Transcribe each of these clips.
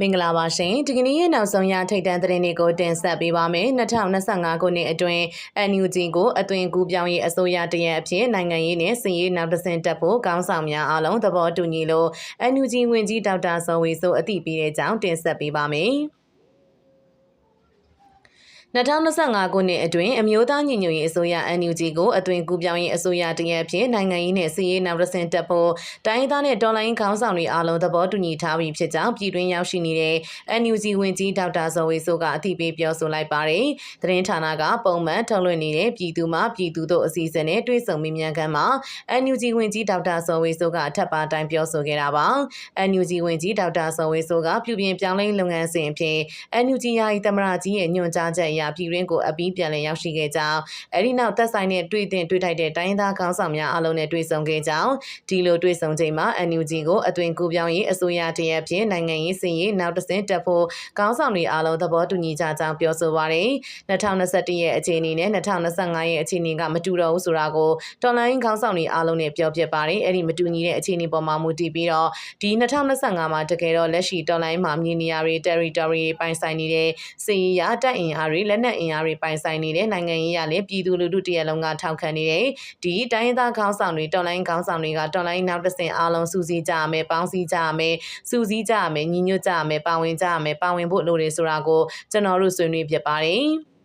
မင်္ဂလာပါရှင်ဒီကနေ့ရဲ့နောက်ဆုံးရထိတ်တန့်သတင်းတွေကိုတင်ဆက်ပေးပါမယ်2025ခုနှစ်အတွင်း NUG ကိုအသွင်ကူးပြောင်းရေးအစိုးရတရက်အဖြစ်နိုင်ငံရေးနဲ့စီရေးနောက်တစ်ဆင့်တက်ဖို့ကောင်းဆောင်များအားလုံးသဘောတူညီလို့ NUG ဝင်ကြီးဒေါက်တာစောဝေဆိုအသိပေးတဲ့ကြောင်းတင်ဆက်ပေးပါမယ် 2025ခုနှစ်အတွင်းအမျိုးသားညီညွတ်ရေးအစိုးရ NUG ကိုအသွင်ကူးပြောင်းရေးအစိုးရတရက်ဖြစ်နိုင်ငံရေးနဲ့စီးရေးနောက်ရဆင်တက်ဖို့တိုင်းဒေသနဲ့တော်လိုင်းခေါင်းဆောင်တွေအားလုံးသဘောတူညီထားပြီးဖြစ်ကြောင်းပြည်တွင်းရောက်ရှိနေတဲ့ NUG ဝင်ကြီးဒေါက်တာဇော်ဝေဆိုကအသိပေးပြောဆိုလိုက်ပါတယ်။သတင်းဌာနကပုံမှန်ထုတ်လွှင့်နေတဲ့ပြည်သူမှပြည်သူတို့အစီအစဉ်နဲ့တွေ့ဆုံမေးမြန်းခန်းမှာ NUG ဝင်ကြီးဒေါက်တာဇော်ဝေဆိုကအထက်ပါတိုင်းပြောဆိုခဲ့တာပါ။ NUG ဝင်ကြီးဒေါက်တာဇော်ဝေဆိုကပြုပြင်ပြောင်းလဲလုပ်ငန်းစဉ်အဖြစ် NUG ယာယီသမရကြီးရဲ့ညွှန်ကြားချက်အရပြည်တွင်းကိုအပြီးပြန်လည်ရောက်ရှိခဲ့ကြောင်းအဲဒီနောက်သက်ဆိုင်တဲ့တွေ့တင်တွေ့ထိုက်တဲ့တိုင်းသားခေါင်းဆောင်များအားလုံးနဲ့တွေ့ဆုံခဲ့ကြောင်းဒီလိုတွေ့ဆုံချိန်မှာ NUG ကိုအသွင်ကူးပြောင်းရေးအစိုးရတရက်ဖြင့်နိုင်ငံရေးစင်ရေးနောက်တစ်ဆင့်တက်ဖို့ခေါင်းဆောင်တွေအားလုံးသဘောတူညီကြကြောင်းပြောဆိုပါရယ်2021ရဲ့အခြေအနေနဲ့2025ရဲ့အခြေအနေကမတူတော့ဘူးဆိုတာကိုတော်လိုင်းခေါင်းဆောင်တွေအားလုံးနဲ့ပြောပြပါရယ်အဲ့ဒီမတူညီတဲ့အခြေအနေပေါ်မှာမူတည်ပြီးတော့ဒီ2025မှာတကယ်တော့လက်ရှိတော်လိုင်းမှာမြေနေရာတွေ territory ပိုင်ဆိုင်နေတဲ့စီးရတပ်အင်အားတွေလက်နက်အင်အားတွေပိုင်ဆိုင်နေတဲ့နိုင်ငံရေးရလည်းပြည်သူလူထုတရက်လုံးကထောက်ခံနေတယ်ဒီတိုင်းသားခေါင်းဆောင်တွေတော်လိုင်းခေါင်းဆောင်တွေကတော်လိုင်းနောက်တစ်ဆင့်အားလုံးစူးစီးကြရမယ်ပေါင်းစည်းကြရမယ်စူးစီးကြရမယ်ညီညွတ်ကြရမယ်ပါဝင်ကြရမယ်ပါဝင်ဖို့လိုတယ်ဆိုတာကိုကျွန်တော်တို့ဆွေးနွေးဖြစ်ပါတယ်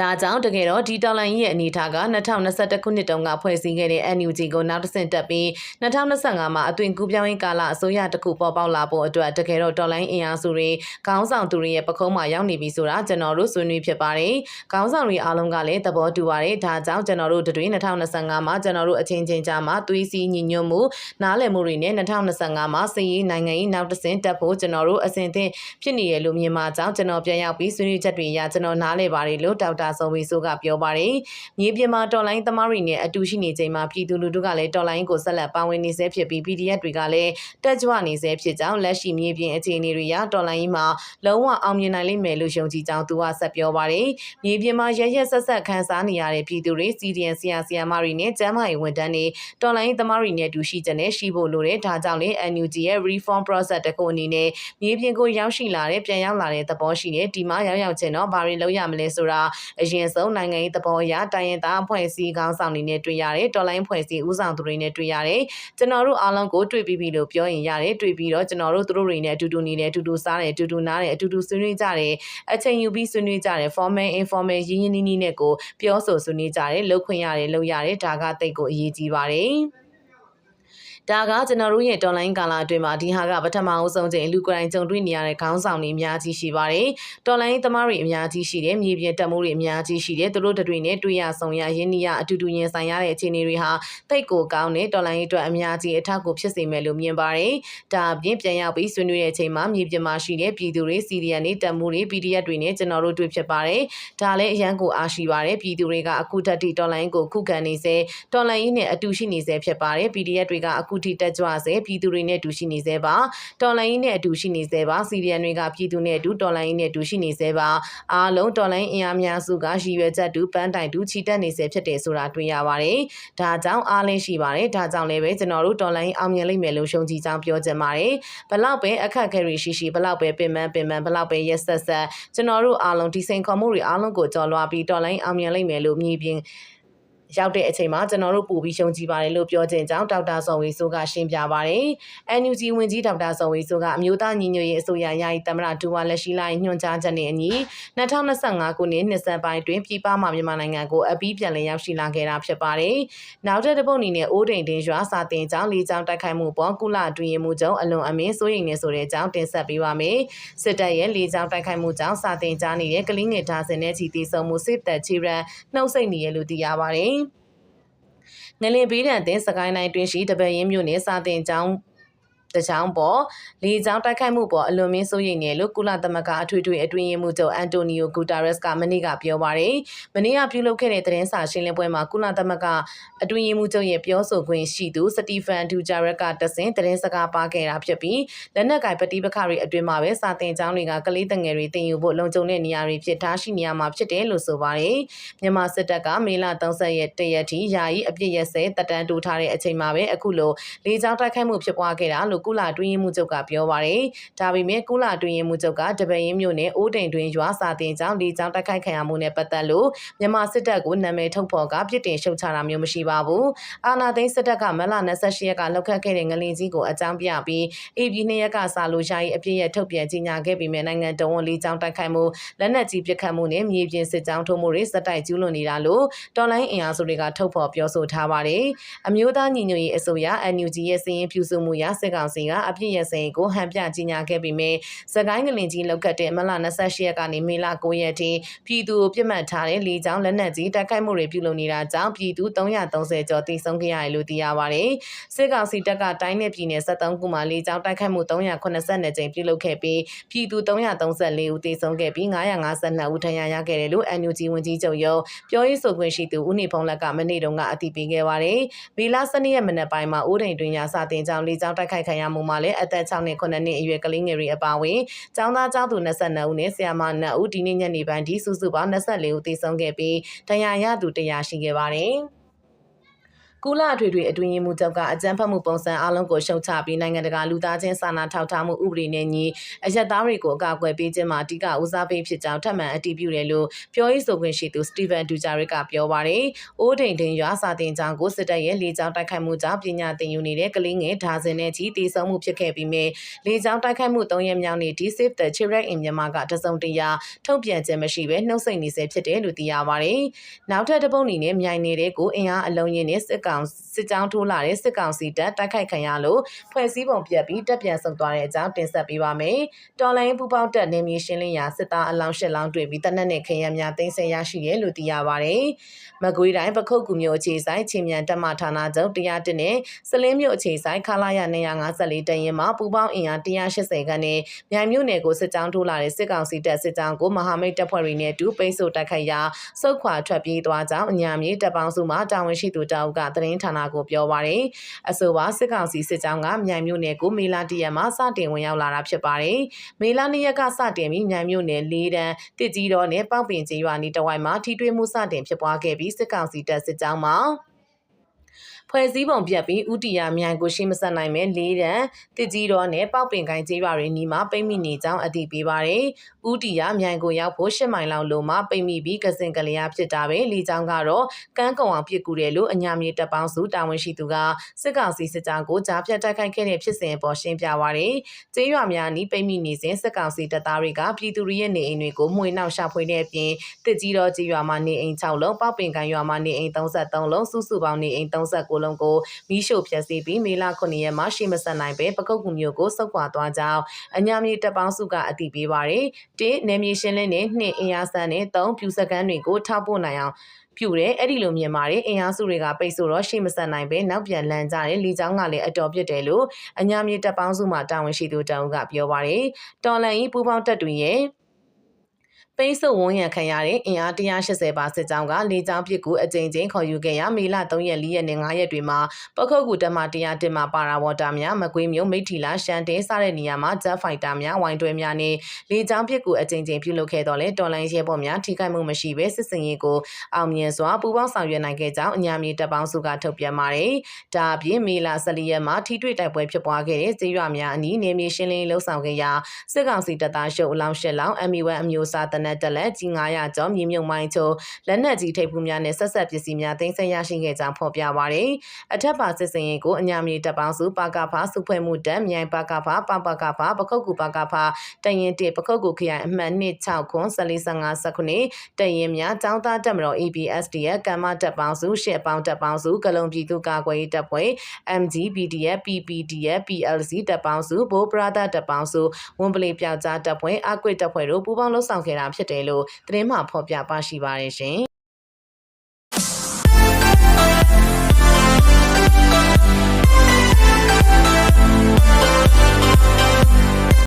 ဒါကြောင့်တကယ်တော့ဒီတော်လိုင်းရဲ့အနေအထားက2021ခုနှစ်တုန်းကဖွဲ့စည်းခဲ့တဲ့ NUG ကိုနောက်တစ်ဆင့်တက်ပြီး2025မှာအသွင်ကူးပြောင်းရေးကာလအစိုးရတစ်ခုပေါ်ပေါက်လာဖို့အတွက်တကယ်တော့တော်လိုင်းအင်အားစုတွေခေါင်းဆောင်သူတွေရဲ့ပခုံးမှာရောက်နေပြီဆိုတာကျွန်တော်တို့ဆွေးနွေးဖြစ်ပါတယ်။ခေါင်းဆောင်တွေအားလုံးကလည်းသဘောတူပါတယ်။ဒါကြောင့်ကျွန်တော်တို့တွင်2025မှာကျွန်တော်တို့အချင်းချင်းကြားမှာသွေးစည်းညီညွတ်မှုနားလည်မှုတွေနဲ့2025မှာစည်ရေးနိုင်ငံရေးနောက်တစ်ဆင့်တက်ဖို့ကျွန်တော်တို့အစဉ်သင့်ဖြစ်နေရလို့မြင်မှာကြောင့်ကျွန်တော်ပြန်ရောက်ပြီးဆွေးနွေးချက်တွေရကျွန်တော်နားလည်ပါတယ်လို့ဒေါက်တာတာဇော်ဝေဆိုကပြောပါတယ်။မြေပြင်မှာတော်လိုင်းသမားတွေနဲ့အတူရှိနေချိန်မှာပြည်သူလူထုကလည်းတော်လိုင်းကိုဆက်လက်ပါဝင်နေဆဲဖြစ်ပြီး PDF တွေကလည်းတက်ကြွနေဆဲဖြစ်ကြောင်းလက်ရှိမြေပြင်အခြေအနေတွေရတော်လိုင်းမှာလုံးဝအောင်မြင်နိုင်လိမ့်မယ်လို့ယုံကြည်ကြောင်းသူကဆက်ပြောပါတယ်။မြေပြင်မှာရရက်ဆက်ဆက်ခန်းစားနေရတဲ့ပြည်သူတွေ CDN ဆရာဆရာမတွေနဲ့ကျန်းမာရေးဝန်ထမ်းတွေတော်လိုင်းသမားတွေနဲ့အတူရှိကြတဲ့ရှိဖို့လိုတဲ့ဒါကြောင့်လေ NUG ရဲ့ reform process တခုအနေနဲ့မြေပြင်ကိုရောက်ရှိလာတဲ့ပြန်ရောက်လာတဲ့သဘောရှိတဲ့ဒီမှာရောက်ရောက်ချင်းတော့ဘာတွေလုပ်ရမလဲဆိုတာအရင်ဆုံးနိုင်ငံရေးသဘောအရတိုင်းရင်းသားအဖွဲ့အစည်းခေါင်းဆောင်တွေနဲ့တွေ့ရတယ်တော်လိုင်းဖွဲ့စည်းဦးဆောင်သူတွေနဲ့တွေ့ရတယ်ကျွန်တော်တို့အားလုံးကိုတွေ့ပြီးပြီလို့ပြောရင်ရတယ်တွေ့ပြီးတော့ကျွန်တော်တို့သူတို့တွေနဲ့အတူတူနေတယ်အတူတူစားတယ်အတူတူနားတယ်အတူတူဆွေးနွေးကြတယ်အချိန်ယူပြီးဆွေးနွေးကြတယ် formal informal ရင်းရင်းနှီးနှီးနဲ့ကိုပြောဆိုဆွေးနွေးကြတယ်လှုပ်ခွင့်ရတယ်လှုပ်ရတယ်ဒါကတိတ်ကိုအရေးကြီးပါတယ် ဒါကကျွန်တော်တို့ရဲ့ online ကာလအတွင်းမှာဒီဟာကပထမအဆုံးချိန်လူကိုယ်တိုင်ကြုံတွေ့နေရတဲ့ခေါင်းဆောင်တွေအများကြီးရှိပါတယ်။ online သမားတွေအများကြီးရှိတယ်။မြေပြင်တက်မိုးတွေအများကြီးရှိတယ်။သူတို့တွေနဲ့တွေ့ရဆုံရရင်းနှီးရအတူတူရင်ဆိုင်ရတဲ့အခြေအနေတွေဟာတိတ်ကိုကောင်းတဲ့ online အတွက်အများကြီးအထောက်အကူဖြစ်စေမယ်လို့မြင်ပါတယ်။ဒါအပြင်ပြန်ရောက်ပြီးဆွေးနွေးတဲ့အချိန်မှာမြေပြင်မှာရှိတဲ့ပြည်သူတွေ CDN တွေတက်မိုးတွေ PDF တွေနဲ့ကျွန်တော်တို့တွေ့ဖြစ်ပါတယ်။ဒါလည်းအရန်ကိုအားရှိပါတယ်။ပြည်သူတွေကအခုတက်တီ online ကိုခုခံနေစေ online နဲ့အတူရှိနေစေဖြစ်ပါတယ်။ PDF တွေကအခုထိတက်ကြွစေပြည်သူတွေနဲ့အတူရှိနေစေပါတော်လိုင်းနဲ့အတူရှိနေစေပါစီရီယန်တွေကပြည်သူနဲ့အတူတော်လိုင်းနဲ့အတူရှိနေစေပါအားလုံးတော်လိုင်းအင်အားများစုကရည်ရွယ်ချက်တူပန်းတိုင်တူချီတက်နေစေဖြစ်တယ်ဆိုတာတွေ့ရပါတယ်ဒါကြောင့်အားလင်းရှိပါတယ်ဒါကြောင့်လည်းပဲကျွန်တော်တို့တော်လိုင်းအောင်မြင်လိမ့်မယ်လို့ရှုံကြည်ကြောင်းပြောချင်ပါတယ်ဘလောက်ပဲအခက်ခဲတွေရှိရှိဘလောက်ပဲပင်ပန်းပင်ပန်းဘလောက်ပဲရက်ဆက်ဆက်ကျွန်တော်တို့အားလုံးဒီစိန်ခေါ်မှုတွေအားလုံးကိုကြော်လွှားပြီးတော်လိုင်းအောင်မြင်လိမ့်မယ်လို့မြည်ပြင် ရောက်တဲ့အချိန်မှာကျွန်တော်တို့ပို့ပြီးရှုံကြည်ပါတယ်လို့ပြောခြင်းကြောင့်ဒေါက်တာစော်ဝေဆိုးကရှင်းပြပါတယ်။ NUG ဝင်ကြီးဒေါက်တာစော်ဝေဆိုးကအမျိုးသားညီညွတ်ရေးအစိုးရယာယီသမ္မတဒူဝါလက်ရှိလိုက်ညွှန်ကြားချက်နဲ့အညီ2025ခုနှစ်နှစ်စက်ပိုင်းတွင်ပြည်ပမှမြန်မာနိုင်ငံကိုအပြီးပြန်လည်ရောက်ရှိလာခဲ့တာဖြစ်ပါတယ်။နောက်တဲ့တပုတ်အနေနဲ့အိုးတိန်တင်ရွာစာတင်ကြောင်းလေးကြောင်းတိုက်ခိုက်မှုပေါ်ကုလအတွင်းမှုကြောင့်အလွန်အမင်းစိုးရိမ်နေဆိုတဲ့အကြောင်းတင်ဆက်ပေးပါမယ်။စစ်တပ်ရဲ့လေးကြောင်းတိုက်ခိုက်မှုကြောင့်စာတင်ကြားနေတဲ့ကလင်းငယ်ဒါဇင်နဲ့ချီတီဆုံမှုစစ်တပ်ချီရန်နှုတ်ဆက်နေရလို့သိရပါတယ်။ ငလင်ဘေးဒဏ်တင်စကိုင်းတိုင်းတွင်ရှိတပည့်ရင်းမြို့နယ်စာတင်ကျောင်း တချောင်းပေါ်လေကြောင်းတိုက်ခိုက်မှုပေါ်အလွန်မင်းစိုးရိမ်နေလို့ကုလသမဂ္ဂအထွေထွေအတွင်းရေးမှူးချုပ်အန်တိုနီယိုဂူတာရက်စ်ကမနေ့ကပြောပါတယ်။မနေ့ကပြုလုပ်ခဲ့တဲ့သတင်းစာရှင်းလင်းပွဲမှာကုလသမဂ္ဂအတွင်းရေးမှူးချုပ်ရဲ့ပြောဆိုခွင့်ရှိသူစတီဖန်ဒူဂျာရက်ကတဆင်သတင်းစကားပါခဲ့တာဖြစ်ပြီးလက်နက်ကင်ပဋိပက္ခတွေအတွင်းမှာပဲစာတင်ကျောင်းတွေကကလေးတငယ်တွေတင်ယူဖို့လုံခြုံတဲ့နေရာတွေဖြစ်ထားရှိနေရမှာဖြစ်တယ်လို့ဆိုပါတယ်။မြန်မာစစ်တပ်ကမေလ30ရက်တရက်ထိယာယီအပြစ်ရက်စဲတပ်တန်းတိုးထားတဲ့အချိန်မှာပဲအခုလိုလေကြောင်းတိုက်ခိုက်မှုဖြစ်ပွားခဲ့တာလို့လို့ကုလအတွင်းရေးမှူးချုပ်ကပြောပါရယ်ဒါပေမဲ့ကုလအတွင်းရေးမှူးချုပ်ကတပည့်ရင်းမြို့နယ်အိုးတိန်တွင်ရွာစာတင်ကြောင်းလေကြောင်းတိုက်ခိုက်ခံရမှုနဲ့ပတ်သက်လို့မြန်မာစစ်တပ်ကိုနာမည်ထုတ်ဖော်ကပြစ်တင်ရှုတ်ချတာမျိုးမရှိပါဘူးအာနာသိန်းစစ်တပ်ကမလ28ရက်ကလောက်ခတ်ခဲ့တဲ့ငလင်ကြီးကိုအကြောင်းပြပြီး AB နှစ်ရက်ကစာလို့ယာယီအပြည့်ရထုတ်ပြန်ကြေညာခဲ့ပြီးမြဲနိုင်ငံတော်ဝန်လေးကြောင်းတိုက်ခိုက်မှုလက်နက်ကြီးပစ်ခတ်မှုနဲ့မြေပြင်စစ်ကြောင်းထိုးမှုတွေစက်တိုက်ကျူးလွန်နေတာလို့တော်လိုင်းအင်အားစုတွေကထုတ်ဖော်ပြောဆိုထားပါတယ်။အမျိုးသားညီညွတ်ရေးအစိုးရ NUG ရဲ့စီရင်ပြုစုမှုရစစ်ကောင်စီကအပြည့်ရစိန်ကိုဟန်ပြကြေညာခဲ့ပြီးမြဲစကိုင်းငလင်ကြီးလောက်ခတ်တဲ့မလ28ရက်ကနေမေလ9ရက်ထိပြည်သူကိုပြစ်မှတ်ထားတဲ့လေကြောင်းလက်နက်ကြီးတိုက်ခိုက်မှုတွေပြုလုပ်နေတာကြောင့်ပြည်သူ330ကျော်တိစုံခဲ့ရတယ်လို့သိရပါတယ်။စစ်ကောင်စီတပ်ကတိုင်းနယ်ပြည်နယ်73ခုမှာလေကြောင်းတိုက်ခိုက်မှု382ကြိမ်ပြုလုပ်ခဲ့ပြီးပြည်သူ334ဦးသေဆုံးခဲ့ပြီး952ဦးထဏ်ရာရခဲ့တယ်လို့ NUG ဝန်ကြီးချုပ်ရုံးပြောရေးဆိုခွင့်ရှိသူဦးနေဖုံးလက်ကမနေ့တုန်းကအတည်ပြုခဲ့ပါတယ်။ဗီလာစနေရက်မနက်ပိုင်းမှာအိုးတိန်တွင်ရာစာတင်ကြောင်းလေကြောင်းတိုက်ခိုက်ခံရမှုမှာလည်းအသက်6နှစ်9နှစ်အရွယ်ကလေးငယ်တွေအပါအဝင်ကျောင်းသားကျောင်းသူ22ဦးနဲ့ဆရာမ2ဦးဒီနေ့ညနေပိုင်းဒီစုစုပေါင်း24ဦးသေဆုံးခဲ့ပြီးဒဏ်ရာရသူ100ရှိခဲ့ပါတယ်။ ကုလအထွေထွေအတွင်းရေးမှူးချုပ်ကအကြမ်းဖက်မှုပုံစံအလုံးကိုရှုတ်ချပြီးနိုင်ငံတကာလူသားချင်းစာနာထောက်ထားမှုဥပဒေနဲ့ညီအရက်သားတွေကိုအကာအကွယ်ပေးခြင်းမှာအဓိကဦးစားပေးဖြစ်ကြောင်းထပ်မံအတည်ပြုတယ်လို့ပြောရေးဆိုခွင့်ရှိသူစတီဗန်ဒူဂျာရစ်ကပြောပါရယ်။အိုးဒိန်ဒိန်ရွာစာတင်ကြောင်းကိုစစ်တပ်ရဲ့လေကြောင်းတိုက်ခိုက်မှုကြောင့်ပညာသင်ယူနေတဲ့ကလေးငယ်ဒါဇင်နဲ့ချီတည်ဆုံမှုဖြစ်ခဲ့ပြီးမြဲလေကြောင်းတိုက်ခိုက်မှု၃ရက်မြောက်နေ့ဒီ Save the Children in Myanmar ကတစုံတရာထုတ်ပြန်ခြင်းမရှိဘဲနှုတ်ဆက်နေစေဖြစ်တယ်လို့သိရပါရယ်။နောက်ထပ်တစ်ပုတ်အနေနဲ့မြိုင်နေတဲ့ကိုအင်အားအလုံးရင်းနဲ့စစ်ကောင်စစ်ကြောင်းထိုးလာတဲ့စစ်ကောင်စီတပ်တိုက်ခိုက်ခံရလို့ဖွဲ့စည်းပုံပြက်ပြီးတပ်ပြန်ဆုတ်သွားတဲ့အကြောင်းတင်ဆက်ပေးပါမယ်။တော်လိုင်းပူပေါင်းတပ်နေမြေရှင်းလင်းရာစစ်သားအလောင်းရှစ်လောင်းတွေ့ပြီးတနက်နဲ့ခရမ်းများတင်ဆက်ရရှိတယ်လို့သိရပါဗျ။မကွေးတိုင်းပခုတ်ကူမျိုးအခြေဆိုင်ချင်းမြန်တပ်မဌာနချုပ်တရားတင်နဲ့စလင်းမျိုးအခြေဆိုင်ခလာရ254တရင်မှာပူပေါင်းအင်အား180ခန်းနဲ့မြိုင်မြို့နယ်ကိုစစ်ကြောင်းထိုးလာတဲ့စစ်ကောင်စီတပ်စစ်ကြောင်းကိုမဟာမိတ်တပ်ဖွဲ့တွေနဲ့အတူပိတ်ဆို့တိုက်ခိုက်ရာစုခွာထွက်ပြေးသွားကြောင်းအညာမြေတပ်ပေါင်းစုမှတာဝန်ရှိသူတအုပ်ကသတင်းဌာနကိုပြောပါရယ်အဆိုပါစစ်ကောင်စီစစ်ကြောင်းကမြိုင်မြို့နယ်ကိုမေလာတရက်မှာစတင်ဝင်ရောက်လာတာဖြစ်ပါတယ်မေလာနေ့ရက်ကစတင်ပြီးမြိုင်မြို့နယ်လေးတန်းတစ်ကြီးတော်နဲ့ပေါက်ပင်ကျေးရွာနီတဝိုက်မှာထိတွေ့မှုစတင်ဖြစ်ပွားခဲ့ပြီးစစ်ကောင်စီတပ်စစ်ကြောင်းမှာဖွဲ့စည်းပုံပြတ်ပြီးဥတီယာမြိုင်ကိုရှိမဆက်နိုင်မဲ့လေးတန်းတစ်ကြီးတော်နဲ့ပောက်ပင်ကိုင်းကျေးရွာတွေနီးမှာပိတ်မိနေကြောင်းအတည်ပြုပါတယ်။ ဥတီယာမြိုင်ကိုရောက်ဖို့၈မိုင်လောက်လုံမှာပိတ်မိပြီးကစင်ကလျာဖြစ်တာပဲလေကြောင်းကတော့ကန်းကုံအောင်ပြစ်ကူတယ်လို့အညာမြေတပ်ပေါင်းစုတာဝန်ရှိသူကစစ်ကောင်စီစစ်ကြောင်းကိုကြားဖြတ်တိုက်ခိုက်ခဲ့တဲ့ဖြစ်စဉ်ပေါ်ရှင်းပြပါတယ်။ကျေးရွာများနီးပိတ်မိနေစဉ်စစ်ကောင်စီတပ်သားတွေကပြည်သူရဲ့နေအိမ်တွေကိုမှွေနှောက်ရှာဖွေတဲ့အပြင်တစ်ကြီးတော်ကျေးရွာမှာနေအိမ်6လုံးပောက်ပင်ကိုင်းရွာမှာနေအိမ်33လုံးစုစုပေါင်းနေအိမ်39လုံးကိုမီးရှို့ဖျက်ဆီးပြီးမေလ9ရက်မှာရှိမဆက်နိုင်ပဲပကုတ်ကူမျိုးကိုစုပ်ခွာသွားကြောင်းအညာမြေတပ်ပေါင်းစုကအတည်ပြုပါရယ်တင်းနယ်မြေရှင်းလင်းတဲ့နှစ်အင်အားစံနဲ့3ပြူစကန်တွေကိုထောက်ပို့နိုင်အောင်ပြူတယ်အဲ့ဒီလိုမြင်ပါတယ်အင်အားစုတွေကပိတ်ဆို့တော့ရှေ့မဆက်နိုင်ပဲနောက်ပြန်လန်ကြတယ်လီချောင်းကလည်းအတော်ပြစ်တယ်လို့အညာမြေတပ်ပေါင်းစုမှတာဝန်ရှိသူတောင်ကပြောပါတယ်တော်လန်ဤပူပေါင်းတပ်တွေရဲ့ ပိတ်ဆို့ဝန်းရံခံရတဲ့အင်အား180ပါစစ်ကြောင်းကလေကြောင်းပစ်ကူအကြိမ်ကြိမ်ခေါ်ယူခဲ့ရမေလ3ရက်4ရက်နဲ့5ရက်တွေမှာပခုတ်ကူတမ100တင်မှာပါရာဝါတာများမကွေးမျိုးမိထီလာရှန်တင်းစတဲ့နေရာမှာဂျက်ဖိုက်တာများဝိုင်းတွဲများနဲ့လေကြောင်းပစ်ကူအကြိမ်ကြိမ်ပြုလုပ်ခဲ့တော့လဲတော်လိုင်းရဲဘော်များထိခိုက်မှုမရှိဘဲစစ်စင်ရေးကိုအောင်မြင်စွာပူးပေါင်းဆောင်ရွက်နိုင်ခဲ့ကြောင်းအညာမြေတပ်ပေါင်းစုကထုတ်ပြန်ပါတယ်။ဒါအပြင်မေလ14ရက်မှာထိတွေ့တိုက်ပွဲဖြစ်ပွားခဲ့တဲ့ကျေးရွာများအနီးနေမြေရှင်းလင်းလှုပ်ဆောင်ခဲ့ရာစစ်ကောင်စီတပ်သားရှုပ်အလောင်းရှစ်လောင်း ME1 အမျိုးအစားတနက်တက်လက်ကြီး900ကျော်မြေမြုံမိုင်းချိုလက်နက်ကြီးထိပ်ဖူးများနဲ့ဆက်ဆက်ပစ္စည်းများတင်ဆက်ရရှိခဲ့ကြောင်းဖော်ပြပါရယ်အထက်ပါစစ်စင်ရင်ကိုအညာမြေတပ်ပေါင်းစုပါကဖာစုဖွဲ့မှုတပ်မြိုင်ပါကဖာပပကဖာပခုတ်ကူပါကဖာတရင်တစ်ပခုတ်ကူခရိုင်အမှတ်26ခွန်1455စခုနှစ်တရင်များចောင်းသားတပ်မတော် ABSD ရဲ့ကမ္မတပ်ပေါင်းစုရှစ်ပေါင်းတပ်ပေါင်းစုကလုံပြည်သူ့ကာကွယ်ရေးတပ်ဖွဲ့ MGBDF PPDF PLC တပ်ပေါင်းစုဘိုးပရာဒတပ်ပေါင်းစုဝန်ပလီပြောက်ကြားတပ်ဖွဲ့အကွေတပ်ဖွဲ့တို့ပူးပေါင်းလှုပ်ဆောင်ခဲ့တာဖြစ်တယ်လို့သတင်းမှဖော်ပြပါရှိပါတယ်ရှင်